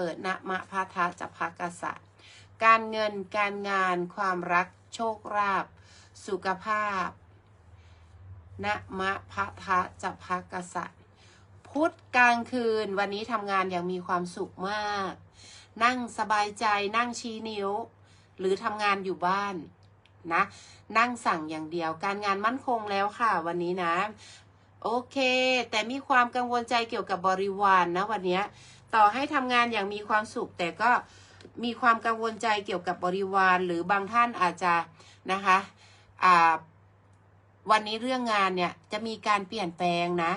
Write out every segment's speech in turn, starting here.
ปิดนะมะพาทะจะพักกษัตริย์การเงินการงานความรักโชคลาภสุขภาพนะมะพะทะจะพักกษัตริย์พุธกลางคืนวันนี้ทำงานอย่างมีความสุขมาก นั่งสบายใจนั่งชี้นิ้ว หรือทำงานอยู่บ้านนะนั่งสั่งอย่างเดียวการงานมั่นคงแล้วค่ะวันนี้นะ โอเค แต่มีความกังวลใจเกี่ยวกับบริวารนนะวันนี้ ต่อให้ทำงานอย่างมีความสุข แต่ก็มีความกังวลใจเกี่ยวกับบริวาร หรือบางท่านอาจจะนะคะวันนี้เรื่องงานเนี่ยจะมีการเปลี่ยนแปลงนะ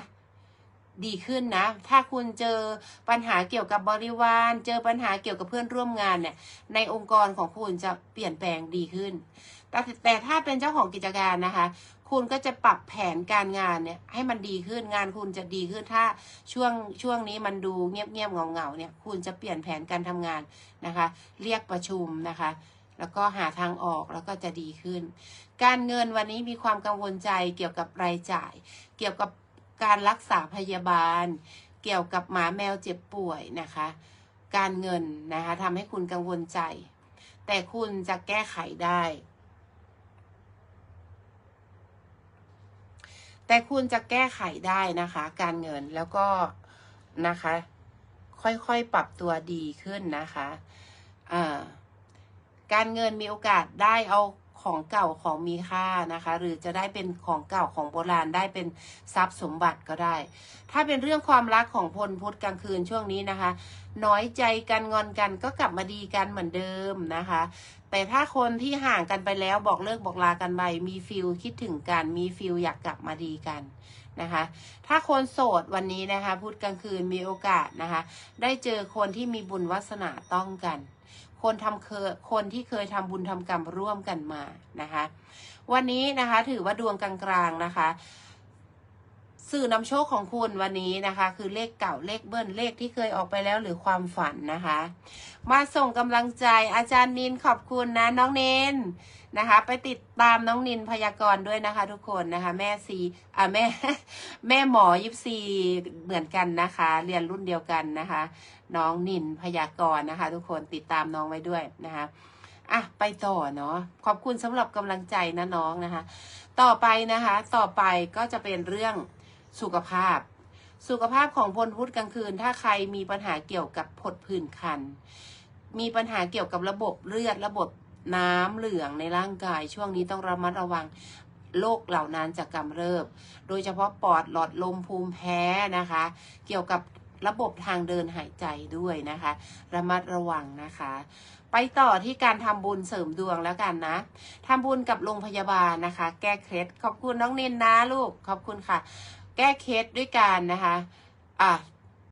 ดีขึ้นนะ ถ้าคุณเจอปัญหาเกี่ยวกับบริวาร เจอปัญหาเกี่ยวกับเพื่อนร่วมงานเนี่ย ในองค์กรของคุณจะเปลี่ยนแปลงดีขึ้น แต่แต่ถ้าเป็นเจ้าของกิจการนะคะ คุณก็จะปรับแผนการงานเนี่ยให้มันดีขึ้น งานคุณจะดีขึ้น ถ้าช่วงช่วงนี้มันดูเงียบเงียบเงาเงาเนี่ย คุณจะเปลี่ยนแผนการทำงานนะคะ เรียกประชุมนะคะแล้วก็หาทางออกแล้วก็จะดีขึ้น การเงินวันนี้มีความกังวลใจเกี่ยวกับรายจ่าย เกี่ยวกับ การรักษาพยาบาล เกี่ยวกับหมาแมวเจ็บป่วยนะคะ การเงินนะคะทำให้คุณกังวลใจ แต่คุณจะแก้ไขได้ แต่คุณจะแก้ไขได้นะคะ การเงินแล้วก็นะคะ ค่อยๆปรับตัวดีขึ้นนะคะ อ่าการเงินมีโอกาสได้เอา ของเก่าของมีค่านะคะ หรือจะได้เป็นของเก่าของโบราณได้เป็นทรัพย์สมบัติก็ได้ ถ้าเป็นเรื่องความรักของพลพุธกลางคืนช่วงนี้นะคะ น้อยใจกันงอนกันก็กลับมาดีกันเหมือนเดิมนะคะ แต่ถ้าคนที่ห่างกันไปแล้วบอกเลิกบอกลากันไปมีฟิลคิดถึงกันมีฟิลอยากกลับมาดีกัน นะคะ ถ้าคนโสดวันนี้นะคะพุธกลางคืนมีโอกาสนะคะ ได้เจอคนที่มีบุญวาสนาต้องกัน คนทำเคยคนที่เคยทำบุญทำกรรมร่วมกันมานะคะ วันนี้นะคะถือว่าดวงกลางๆนะคะ สื่อนำโชคของคุณวันนี้นะคะ คือเลขเก่าเลขเบิ้ลเลขที่เคยออกไปแล้วหรือความฝันนะคะ มาส่งกำลังใจอาจารย์นินขอบคุณนะน้องเนนนะคะ ไปติดตามน้องนินพยากรณ์ด้วยนะคะ ทุกคนนะคะ แม่ซีอ่าแม่แม่หมอยิปซีเหมือนกันนะคะ เรียนรุ่นเดียวกันนะคะ น้องนินพยากรณ์นะคะ ทุกคนติดตามน้องไว้ด้วยนะคะอะไปต่อเนาะขอบคุณสำหรับกำลังใจนะน้องนะคะ ต่อไปนะคะ ต่อไปก็จะเป็นเรื่อง สุขภาพ สุขภาพของพลพุธกลางคืน ถ้าใครมีปัญหาเกี่ยวกับผดผื่นคัน มีปัญหาเกี่ยวกับระบบเลือด ระบบน้ำเหลืองในร่างกาย ช่วงนี้ต้องระมัดระวังโรคเหล่านั้นจะกำเริบ โดยเฉพาะปอดหลอดลมภูมิแพ้นะคะ เกี่ยวกับระบบทางเดินหายใจด้วยนะคะ ระมัดระวังนะคะ ไปต่อที่การทำบุญเสริมดวงแล้วกันนะทำบุญกับโรงพยาบาลนะคะ แก้เคล็ดขอบคุณน้องเนนนะลูกขอบคุณค่ะ แก้เคสด้วยการนะคะ อะ